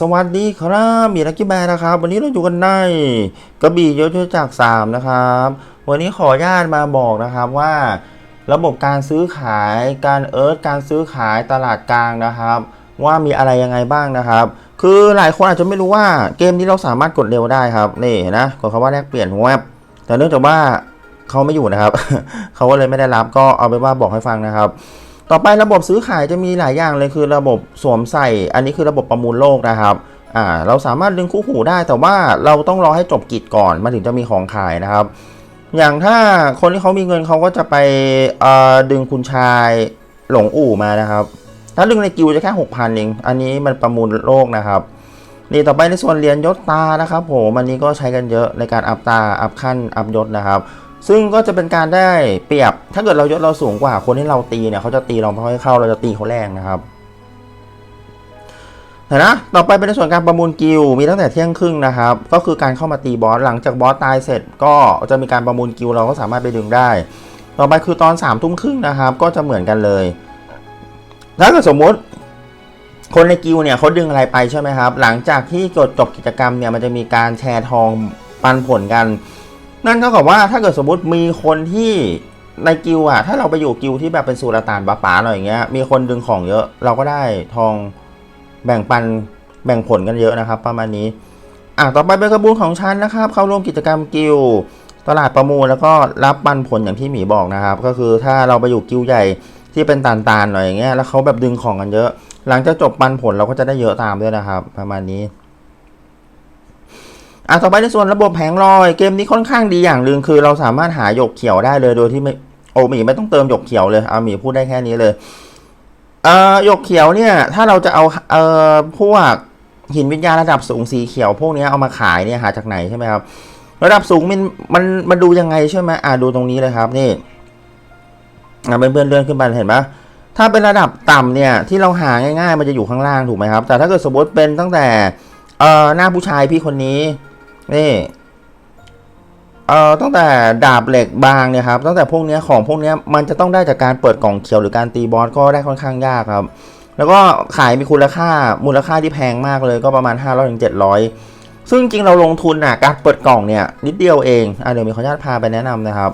สวัสดีครับมีลักกี้แบร์นะครับ วันนี้เราอยู่กันในกระบี่ยศจากสามนะครับ วันนี้ขออนุญาตมาบอกนะครับว่า ระบบการซื้อขายการเอิร์ธการซื้อขายตลาดกลางนะครับ ว่ามีอะไรยังไงบ้างนะครับ คือหลายคนอาจจะไม่รู้ว่าเกมนี้เราสามารถกดเร็วได้ครับนี่นะกดคำว่าแลกเปลี่ยนแวบแต่เนื่องจากว่าเขาไม่อยู่นะครับ เขาก็เลยไม่ได้รับก็เอาไปว่าบอกให้ฟังนะครับ ต่อไประบบซื้อขายจะมีหลายอย่างเลยคือระบบสวมใส่ อันนี้คือระบบประมูลโลกนะครับอ่าเราสามารถดึงคู่หูได้แต่ว่าเราต้องรอให้จบกิจก่อนมาถึงจะมีของขายนะครับ อย่างถ้าคนที่เขามีเงินเขาก็จะไปดึงคุณชายหลงอู่มานะครับ ถ้าดึงในกิวจะแค่หกพันเองอันนี้มันประมูลโลกนะครับนี่ต่อไปในส่วนเหรียญยศตานะครับผมอันนี้ก็ใช้กันเยอะในการอัพตาอัพขั้นอัพยศนะครับ ซึ่งก็จะเป็นการได้เปรียบ ถ้าเกิดเรายศเราสูงกว่าคนที่เราตีเนี่ยเขาจะตีเราไม่ค่อยเข้า เราจะตีเขาแรงนะครับเห็นะ ต่อไปเป็นในส่วนการประมูลกิลมีตั้งแต่เที่ยงครึ่งนะครับ ก็คือการเข้ามาตีบอส หลังจากบอสตายเสร็จ ก็จะมีการประมูลกิลเราก็สามารถไปดึงได้ ต่อไปคือตอน3ามทุ่มครึ่งนะครับ ก็จะเหมือนกันเลย ถ้าเกิดสมมติ คนในกิลเนี่ยเขาดึงอะไรไปใช่ไหมครับ หลังจากที่จบกิจกรรมเนี่ยมันจะมีการแชร์ทองปันผลกัน นั่นเท่ากับว่าถ้าเกิดสมมติมีคนที่ในกิลอะถ้าเราไปอยู่กิลที่แบบเป็นสุลต่านบาป๋าหน่อยอย่างเงี้ย มีคนดึงของเยอะ เราก็ได้ทองแบ่งปันแบ่งผลกันเยอะนะครับ ประมาณนี้ อะต่อไปเป็นกระบวนของฉันนะครับ เข้าร่วมกิจกรรมกิลตลาดประมูลแล้วก็รับปันผลอย่างที่หมีบอกนะครับ ก็คือถ้าเราไปอยู่กิลใหญ่ที่เป็นตานๆหน่อยอย่างเงี้ยแล้วเขาแบบดึงของกันเยอะ หลังจากจบปันผลเราก็จะได้เยอะตามด้วยนะครับ ประมาณนี้ อะต่อไปในส่วนระบบแผงลอยเกมนี้ค่อนข้างดีอย่างหนึ่งคือเราสามารถหาหยกเขียวได้เลยโดยที่ไม่โอมีไม่ต้องเติมหยกเขียวเลยเอาหมีพูดได้แค่นี้เลยเอ่อหยกเขียวเนี่ย ถ้าเราจะเอาเอ่อพวกหินวิญญาณระดับสูงสีเขียวพวกนี้เอามาขายเนี่ยหาจากไหนใช่ไหมครับ ระดับสูงมันมันมันดูยังไงใช่ไหมอะดูตรงนี้เลยครับนี่อะเพื่อนๆเลื่อนขึ้นไปเห็นไหมถ้าเป็นระดับต่ำเนี่ยที่เราหาง่ายๆ มันจะอยู่ข้างล่างถูกไหมครับ แต่ถ้าเกิดสมมติเป็นตั้งแต่เอ่อหน้าผู้ชายพี่คนนี้ นี่เอ่อตั้งแต่ดาบเหล็กบางเนี่ยครับตั้งแต่พวกเนี้ยของพวกเนี้ยมันจะต้องได้จากการเปิดกล่องเขียวหรือการตีบอสก็ได้ค่อนข้างยากครับ แล้วก็ขายมีคุณค่ามูลค่าที่แพงมากเลยก็ประมาณ 500ถึง700 ซึ่งจริงเราลงทุนอะการเปิดกล่องเนี่ยนิดเดียวเองอะเดี๋ยวมีขออนุญาตพาไปแนะนำนะครับ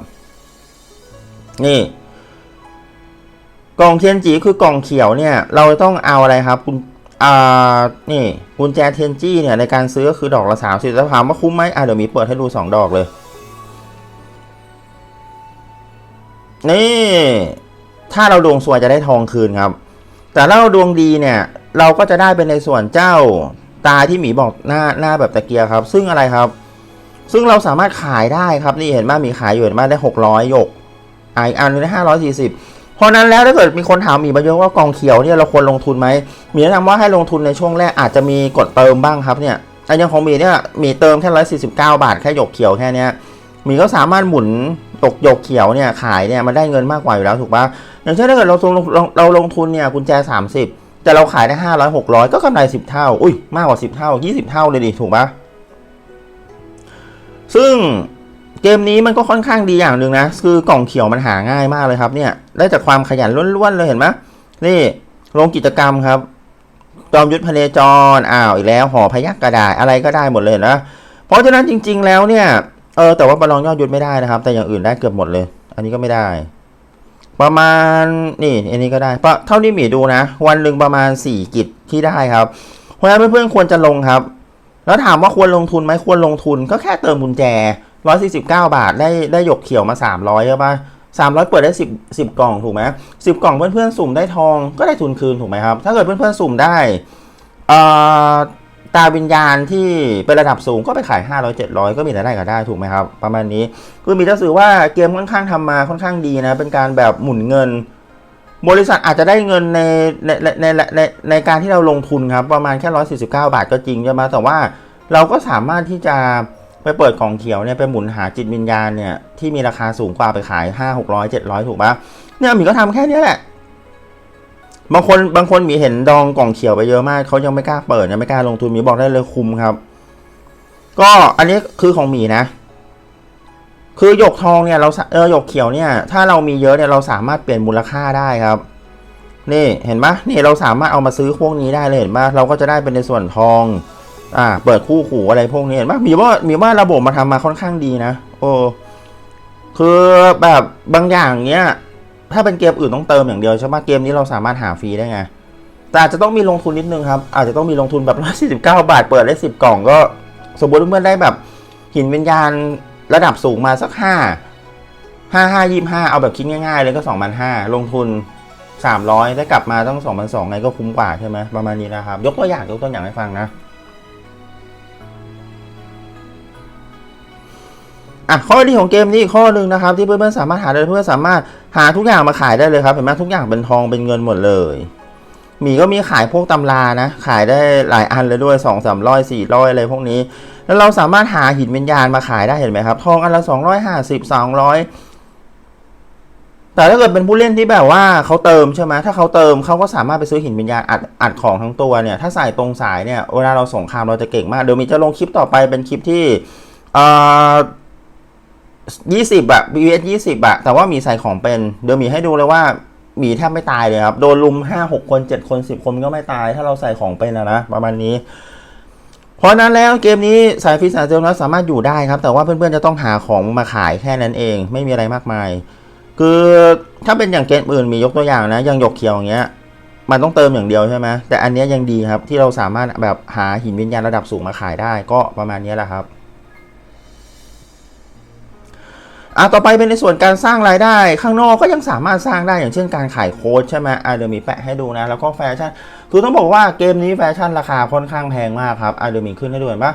นี่ กล่องเทียนจีคือกล่องเขียวเนี่ย เราต้องเอาอะไรครับคุณ อ่านี่กุญแจเทนจี้เนี่ยในการซื้อก็คือดอกละสามสิบแล้วถามว่าคุ้มไหมอะเดี๋ยวมีเปิดให้ดูสองดอกเลย นี่ ถ้าเราดวงสวยจะได้ทองคืนครับ แต่ถ้าเราดวงดีเนี่ย เราก็จะได้เป็นในส่วนเจ้าตาที่หมีบอกหน้าหน้าแบบตะเกียร์ครับ ซึ่งอะไรครับ ซึ่งเราสามารถขายได้ครับนี่เห็นไหมมีขายอยู่เห็นไหมได้หกร้อยหยกอะอีกอันนึงได้ห้าร้อยสี่สิบ เพราะนั้นแล้วถ้าเกิดมีคนถามมีมาเยอะว่ากองเขียวเนี่ยเราควรลงทุนไหมมีแนะนำว่าให้ลงทุนในช่วงแรกอาจจะมีกดเติมบ้างครับเนี่ยอันยังของมีเนี่ยมีเติมแค่ร้อยสี่สิบเก้าบาทแค่หยกเขียวแค่เนี้ยมีก็สามารถหมุนตกหยกเขียวเนี่ยขายเนี่ยมันได้เงินมากกว่าอยู่แล้วถูกปะอย่างเช่นถ้าเกิดเราลงเราเราลงทุนเนี่ยกุญแจสามสิบแต่เราขายได้ห้าร้อยหกร้อยก็กำไรสิบเท่า อุ้ยมากกว่าสิบเท่ายี่สิบเท่าเลยดิถูกปะซึ่ง เกมนี้มันก็ค่อนข้างดีอย่างหนึ่งนะ คือกล่องเขียวมันหาง่ายมากเลยครับเนี่ย ได้จากความขยันล้วนๆเลยเห็นไหมนี่ลงกิจกรรมครับ จอมยุทธพเนจร อ้าวอีกแล้วห่อพยักกระดาษอะไรก็ได้หมดเลยนะ เพราะฉะนั้นจริง ๆ แล้วเนี่ยเออแต่ว่าประลองยอดยุทธไม่ได้นะครับ แต่อย่างอื่นได้เกือบหมดเลย อันนี้ก็ไม่ได้ ประมาณนี่อันนี้ก็ได้เพราะเท่าที่หมีดูนะ วันหนึ่งประมาณ 4 กิจที่ได้ครับเพราะฉะนั้นเพื่อนๆควรจะลงครับ แล้วถามว่าควรลงทุนไหมควรลงทุนก็แค่เติมกุญแจ ร้อยสี่สิบเก้าบาทได้ได้หยกเขียวมาสามร้อยใช่ปะสามร้อยเปิดได้สิบสิบกล่องถูกไหมสิบกล่องเพื่อนๆสุ่มได้ทองก็ได้ทุนคืนถูกไหมครับ ถ้าเกิดเพื่อนๆสุ่มได้อ่อตาวิญญาณที่เป็นระดับสูงก็ไปขายห้าร้อยเจ็ดร้อยก็มีรายได้ก็ได้ถูกไหมครับ ประมาณนี้คือมีจะสื่อว่าเกมค่อนข้างทำมาค่อนข้างดีนะ เป็นการแบบหมุนเงิน บริษัทอาจจะได้เงินในในในในในในการที่เราลงทุนครับ ประมาณแค่ร้อยสี่สิบเก้าบาทก็จริงใช่ไหมแต่ว่าเราก็สามารถที่จะ ไปเปิดกล่องเขียวเนี่ยไปหมุนหาจิตวิญญาณเนี่ยที่มีราคาสูงกว่าไปขายห้าหกร้อยเจ็ดร้อยถูกปะเนี่ยหมีก็ทำแค่นี้แหละบางคนบางคนหมีเห็นดองกล่องเขียวไปเยอะมากเขายังไม่กล้าเปิดยังไม่กล้าลงทุนหมีบอกได้เลยคุมครับ ก็อันนี้คือของหมีนะ คือหยกทองเนี่ยเราเออหยกเขียวเนี่ย ถ้าเรามีเยอะเนี่ยเราสามารถเปลี่ยนมูลค่าได้ครับ นี่เห็นปะนี่เราสามารถเอามาซื้อพวกนี้ได้เลยเห็นปะเราก็จะได้เป็นในส่วนทอง อ่า เปิดคู่ขู่อะไรพวกนี้เห็นปะมีว่ามีว่าระบบมาทำมาค่อนข้างดีนะโอ้คือแบบบางอย่างเนี้ย ถ้าเป็นเกมอื่นต้องเติมอย่างเดียวใช่ปะเกมนี้เราสามารถหาฟรีได้ไงแต่อาจจะต้องมีลงทุนนิดนึงครับ อาจจะต้องมีลงทุนแบบ 149 บาท เปิดได้ 10 กล่องก็ สมมติเพื่อได้แบบหินวิญญาณระดับสูงมาสัก 5 5 5 25 เอาแบบคิดง่ายๆ เลยก็ 2,500 ลงทุน 300 ได้กลับมาต้อง 2,200 ไงก็คุ้มกว่าใช่ไหมประมาณนี้นะครับ ยกตัวอย่างยกตัวอย่างให้ฟังนะ อะข้อดีของเกมนี้อีกข้อหนึ่งนะครับที่เพื่อนๆสามารถหาได้เพื่อนสามารถหาทุกอย่างมาขายได้เลยครับเห็นไหมทุกอย่างเป็นทองเป็นเงินหมดเลยหมีก็มีขายพวกตำรานะ ขายได้หลายอันเลยด้วยสองสามร้อยสี่ร้อยอะไรพวกนี้ แล้วเราสามารถหาหินวิญญาณมาขายได้เห็นไหมครับ ทองอันละสองร้อยห้าสิบสองร้อยแต่ถ้าเกิดเป็นผู้เล่นที่แบบว่าเขาเติมใช่ไหมถ้าเขาเติมเขาก็สามารถไปซื้อหินวิญญาณอัดอัดของทั้งตัวเนี่ย ถ้าใส่ตรงสายเนี่ย เวลาเราสงครามเราจะเก่งมาก เดี๋ยวมีจะลงคลิปต่อไปเป็นคลิปที่เอ่อ ยี่สิบอะ BS ยี่สิบอะแต่ว่าหมีใส่ของเป็น เดี๋ยวหมีให้ดูเลยว่าหมีแทบไม่ตายเลยครับ โดนลุมห้าหกคนเจ็ดคนสิบคนก็ไม่ตาย ถ้าเราใส่ของเป็นอะนะประมาณนี้ เพราะนั้นแล้วเกมนี้สายฟิสสายเจลนะสามารถอยู่ได้ครับ แต่ว่าเพื่อนๆจะต้องหาของมาขายแค่นั้นเอง ไม่มีอะไรมากมาย คือถ้าเป็นอย่างเกมอื่นมียกตัวอย่างนะ อย่างหยกเขียวอย่างเงี้ย มันต้องเติมอย่างเดียวใช่ไหมแต่อันนี้ยังดีครับที่เราสามารถแบบหาหินวิญญาณระดับสูงมาขายได้ก็ประมาณนี้แหละครับ อะต่อไปเป็นในส่วนการสร้างรายได้ ข้างนอกก็ยังสามารถสร้างได้อย่างเช่นการขายโค้ดใช่ไหมอะเดี๋ยวมีแปะให้ดูนะ แล้วก็แฟชั่นคือต้องบอกว่าเกมนี้แฟชั่นราคาค่อนข้างแพงมากครับอะเดี๋ยวมีขึ้นให้ดูเห็นปะ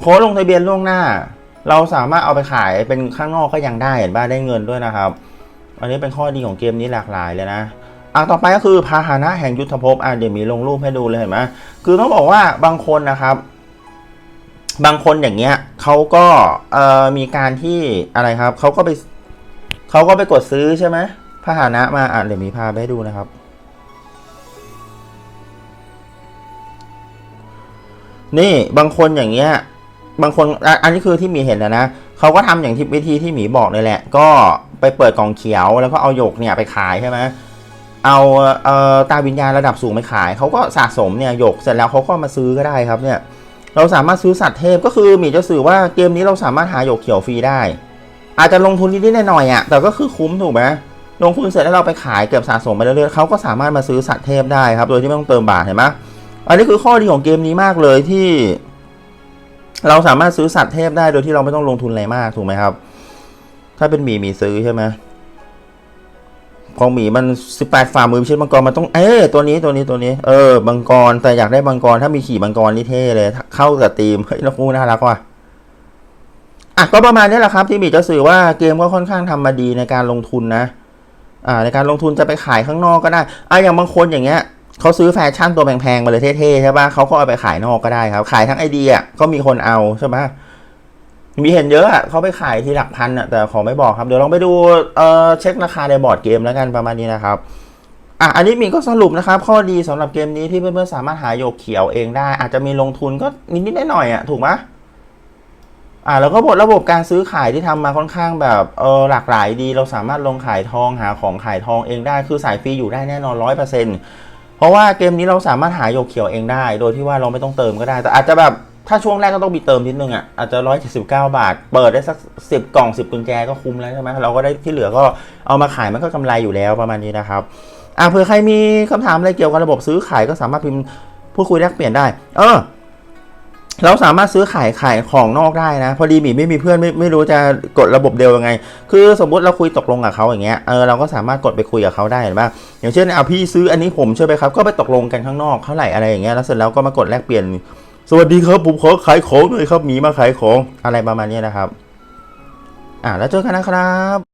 โค้ดลงทะเบียนล่วงหน้า เราสามารถเอาไปขายเป็นข้างนอกก็ยังได้เห็นป่ะได้เงินด้วยนะครับ อันนี้เป็นข้อดีของเกมนี้หลากหลายเลยนะอะต่อไปก็คือพาหนะแห่งยุทธภพอะเดี๋ยวมีลงรูปให้ดูเลยเห็นไหมคือต้องบอกว่าบางคนนะครับ บางคนอย่างเงี้ยเขาก็เอ่อมีการที่อะไรครับเขาก็ไปเขาก็ไปกดซื้อใช่ไหมพาหนะมาอะเดี๋ยวมีพาไปให้ดูนะครับ นี่บางคนอย่างเงี้ย บางคนอันนี้คือที่หมีเห็นนะนะเขาก็ทำอย่างที่วิธีที่หมีบอกเลยแหละ ก็ไปเปิดกล่องเขียวแล้วก็เอาหยกเนี่ยไปขายใช่ไหมเอาเอ่อตาวิญญาณระดับสูงไปขายเขาก็สะสมเนี่ยหยกเสร็จแล้วเขาก็มาซื้อก็ได้ครับเนี่ย เราสามารถซื้อสัตว์เทพก็คือหมีจะสื่อว่าเกมนี้เราสามารถหาหยกเขียวฟรีได้ อาจจะลงทุนนิดๆหน่อยๆอะแต่ก็คือคุ้มถูกไหมลงทุนเสร็จแล้วเราไปขายเก็บสะสมไปเรื่อยๆเขาก็สามารถมาซื้อสัตว์เทพได้ครับ โดยที่ไม่ต้องเติมบาทเห็นไหมอันนี้คือข้อดีของเกมนี้มากเลยที่ เราสามารถซื้อสัตว์เทพได้โดยที่เราไม่ต้องลงทุนอะไรมากถูกไหมครับ ถ้าเป็นหมีหมีซื้อใช่ไหม ของหมีมันสิบแปดฝ่ามือไม่ใช่มังกรมันต้องเอ้ยตัวนี้ตัวนี้ตัวนี้ เออมังกรแต่อยากได้มังกรถ้ามีขี่มังกรนี่เท่เลย เข้ากับทีมเฮ้ยนกคูน่ารักว่ะอะก็ประมาณนี้แหละครับ ที่มีจะสื่อว่าเกมก็ค่อนข้างทำมาดีในการลงทุนนะ อ่า ในการลงทุนจะไปขายข้างนอกก็ได้อะอย่างบางคนอย่างเงี้ยเขาซื้อแฟชั่นตัวแพงๆมาเลยเท่ๆใช่ป่ะเขาก็เอาไปขายนอกก็ได้ครับ ขายทั้งไอเดียก็มีคนเอาใช่ไห มีเห็นเยอะอะเขาไปขายที่หลักพันอะแต่ขอไม่บอกครับ เดี๋ยวลองไปดูเอ่อเช็คราคาในบอร์ดเกมแล้วกันประมาณนี้นะครับอะอันนี้มีก็สรุปนะครับ ข้อดีสำหรับเกมนี้ที่เพื่อนๆสามารถหาโยกเขียวเองได้ อาจจะมีลงทุนก็นิดๆหน่อยๆอะถูกไหมอ่าแล้วก็บทระบบการซื้อขายที่ทำมาค่อนข้างแบบเออหลากหลายดี เราสามารถลงขายทองหาของขายทองเองได้ คือสายฟรีอยู่ได้แน่นอนร้อยเปอร์เซ็นต์เพราะว่าเกมนี้เราสามารถหาโยกเขียวเองได้ โดยที่ว่าเราไม่ต้องเติมก็ได้ แต่อาจจะแบบ ถ้าช่วงแรกก็ต้องมีเติมนิดนึงอะอาจจะร้อยเจ็ดสิบเก้าบาท เปิดได้สักสิบกล่องสิบกุญแจก็คุ้มแล้วใช่ไหมเราก็ได้ที่เหลือก็เอามาขายมันก็กำไรอยู่แล้วประมาณนี้นะครับอ่าเผื่อใครมีคำถามอะไรเกี่ยวกับระบบซื้อขายก็สามารถพิมพ์พูดคุยแลกเปลี่ยนได้ เออเราสามารถซื้อขายขายของนอกได้นะ พอดีหมีไม่มีเพื่อนไม่ไม่รู้จะกดระบบเดียวยังไง คือสมมติเราคุยตกลงกับเขาอย่างเงี้ยเออเราก็สามารถกดไปคุยกับเขาได้เห็นปะอย่างเช่นเอาพี่ซื้ออันนี้ผมใช่ไหมครับก็ไปตกลงกันข้างนอกเท่าไหร่อะไรอย่างเงี้ยแล้วเสร็จแล้วก็มากดแลกเปลี่ยน สวัสดีครับผมขอขายของหน่อยครับหมีมาขายของอะไรประมาณนี้นะครับ อ่าแล้วเจอกันนะครับ